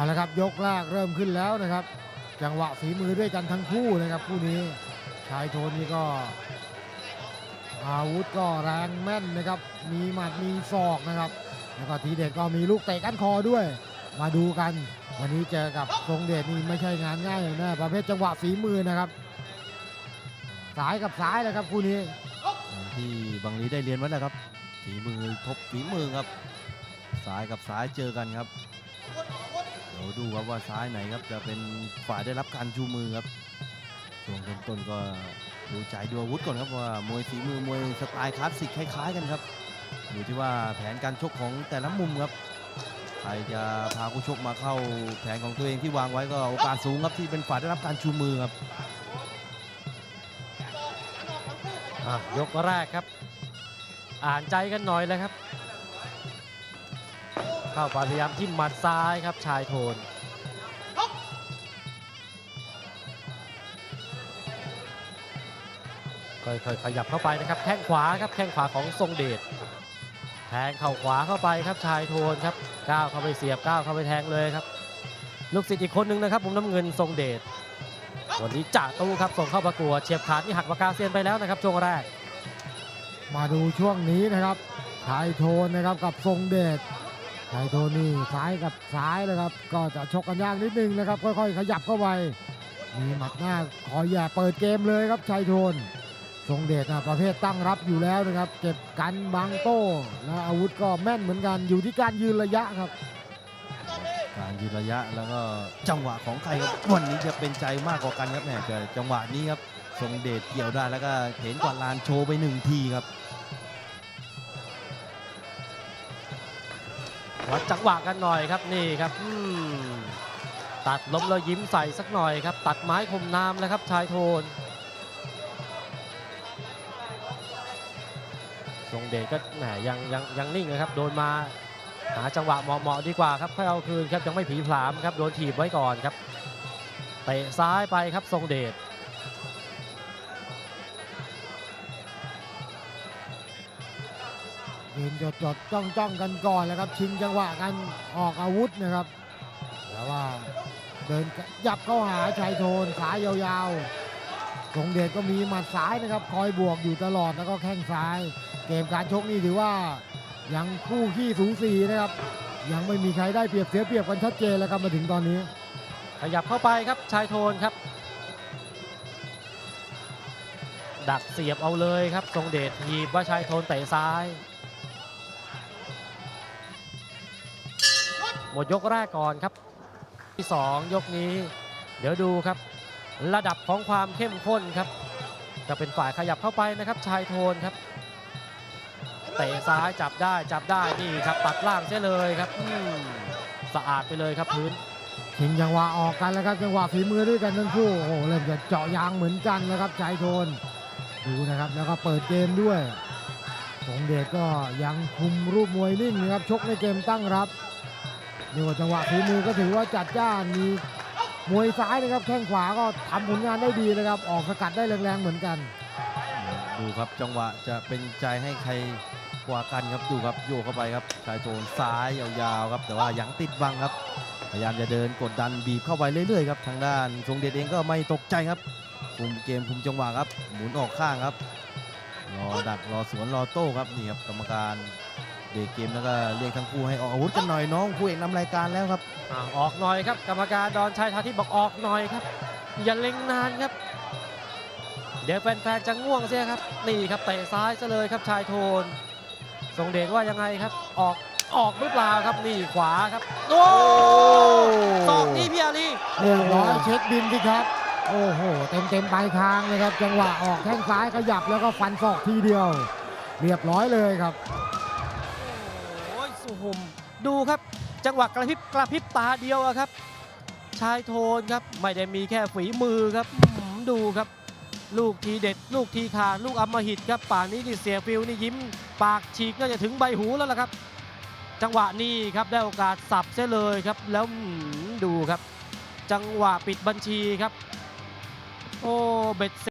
เอาละครับยกแรกเริ่มขึ้นแล้วนะครับ จังหวะฝีมือด้วยกันทั้งคู่นะครับคู่นี้ชายโทนนี่ก็อาวุธก็แรงแม่นนะครับ มีหมัดมีศอกนะครับ แล้วก็ทีเด็ดก็มีลูกเตะก้านคอด้วย มาดูกัน วันนี้เจอกับทรงเดชนี่ไม่ใช่งานง่ายแน่ประเภทจังหวะฝีมือนะครับ สายกับซ้ายเลยครับคู่นี้ที่บางลีได้เรียนไว้แล้วครับฝีมือทบฝีมือครับซ้ายกับซ้ายเจอกันครับ ดี๋ยวดูครับว่าซ้ายไหนครับจะเป็นฝ่ายได้รับการชูมือครับช่วงต้นๆก็ดูใจดูอาวุธก่อนครับว่ามวยฝีมือมวยสไตล์คลาสสิกคล้ายๆ กันครับอยู่ที่ว่าแผนการชกของแต่ละมุมครับใครจะพาคู่ชกมาเข้าแผนของตัวเองที่วางไว้ก็โอกาสสูงครับที่เป็นฝ่ายได้รับการชูมือครับยกแรกครับ อ่านใจกันหน่อยเลยครับ เข้าไปพยายามทิ่มหมัดซ้ายครับชายโทนค่อยๆขยับเข้าไปนะครับแข้งขวาครับแข้งขวาของทรงเดชแทงเข่าขวาเข้าไปครับชายโทนครับก้าวเข้าไปเสียบก้าวเข้าไปแทงเลยครับ ลูกศิษย์อีกคนนึงนะครับมุมน้ำเงินทรงเดชวันนี้จ่าตู้ครับส่งเข้าประกวดเฉียบขาดนี่หักปากกาเซียนไปแล้วนะครับช่วงแรก มาดูช่วงนี้นะครับชายโทนนะครับกับทรงเดช ชายโทนี่ซ้ายกับซ้ายเลยครับ ก็จะชกกันยากนิดนึงนะครับ ค่อยๆ ขยับเข้าไป มีหมัดหน้าคอยแย่เปิดเกมเลยครับชายโทนทรงเดชนะประเภทตั้งรับอยู่แล้วนะครับ เก็บกันบังโต้แล้วอาวุธก็แม่นเหมือนกันอยู่ที่การยืนระยะครับการยืนระยะแล้วก็จังหวะของใครครับวันนี้จะเป็นใจมากกว่ากันครับแหมแต่จังหวะนี้ครับทรงเดชเกี่ยวได้แล้วก็เห็นกว่าลานโชว์ไปหนึ่งทีครับ วัดจังหวะกันหน่อยครับนี่ครับตัดล้มแล้วยิ้มใส่สักหน่อยครับ ตัดไม้คมน้ำแล้วครับชายโทนทรงเดชก็แหมยังยังยังนิ่งนะครับโดนมาหาจังหวะเหมาะๆดีกว่าครับค่อยเอาคืนครับยังไม่ผีผลามครับโดนถีบไว้ก่อนครับเตะซ้ายไปครับทรงเดช ยืนจดจดจ้องจ้องกันก่อนแล้วครับชิงจังหวะกันออกอาวุธนะครับแล้วว่าเดินยับเข้าหาชายโทนขายาวๆทรงเดชก็มีหมัดซ้ายนะครับคอยบวกอยู่ตลอดแล้วก็แข้งซ้าย เกมการชกนี่ถือว่ายังคู่ขี้สูสีนะครับยังไม่มีใครได้เปรียบเสียเปรียบกันชัดเจนแล้วครับมาถึงตอนนี้ ขยับเข้าไปครับชายโทนครับ ดักเสียบเอาเลยครับทรงเดชทีบว่าชายโทนเตะซ้าย หมดยกแรกก่อนครับ ที่ 2 ยกนี้ เดี๋ยวดูครับ ระดับของความเข้มข้นครับ จะเป็นฝ่ายขยับเข้าไปนะครับ ชายโทนครับเตะซ้ายจับได้จับได้นี่ครับตัดล่างเสียเลยครับสะอาดไปเลยครับพื้นชิงจังหวะออกกันแล้วครับจังหวะฝีมือด้วยกันทั้งคู่โอ้โหเริ่มจะเจาะยางเหมือนกันแล้วครับชายโทนดูนะครับแล้วก็เปิดเกมด้วยสงเดชก็ยังคุมรูปมวยนิ่งนะครับชกในเกมตั้งรับ นี่ว่าจังหวะฝีมือก็ถือว่าจัดจ้านมีมวยซ้ายนะครับ แข้งขวาก็ทำผลงานได้ดีนะครับ ออกสกัดได้แรงๆเหมือนกัน ดูครับจังหวะจะเป็นใจให้ใครกว่ากันครับดูครับโยกเข้าไปครับชายโทนซ้ายยาวๆครับ แต่ว่ายังติดบังครับ พยายามจะเดินกดดันบีบเข้าไปเรื่อยๆครับทางด้านทรงเดชเองก็ไม่ตกใจครับคุมเกมคุมจังหวะครับ หมุนออกข้างครับรอดักรอสวนรอโต้ครับนี่ครับกรรมการ เบรกเกมแล้วก็เรียกทั้งคู่ให้ออกอาวุธกันหน่อยน้องคู่เอกนำรายการแล้วครับอ่าออกหน่อยครับกรรมการดอนชัยทาทิตบอกออกหน่อยครับ อย่าเล็งนานครับ เดี๋ยวแฟนๆจะง่วงเสียครับ นี่ครับเตะซ้ายซะเลยครับชายโทนทรงเดชว่ายังไงครับ ออกออกหรือเปล่าครับนี่ขวาครับโอ้สอกนี่พี่อาลีเรียบร้อยเช็คบินสิครับ โอ้โห เต็มเต็มๆปลายคางเลยครับ จังหวะออกแข้งซ้ายขยับแล้วก็ฟันศอกทีเดียว เรียบร้อยเลยครับโอ้ยสุหุมดูครับ จังหวะกระพริบกระพริบตาเดียวครับ ชายโทนครับไม่ได้มีแค่ฝีมือครับดูครับ ลูกทีเด็ด ลูกทีขาดลูกอำมหิตครับป่านนี้นี่เสียฟิลนี่ยิ้ม ปากฉีกก็จะถึงใบหูแล้วล่ะครับ จังหวะนี้ครับได้โอกาสสับเสียเลยครับ แล้วดูครับ จังหวะปิดบัญชีครับ โอ้เบ็ดเส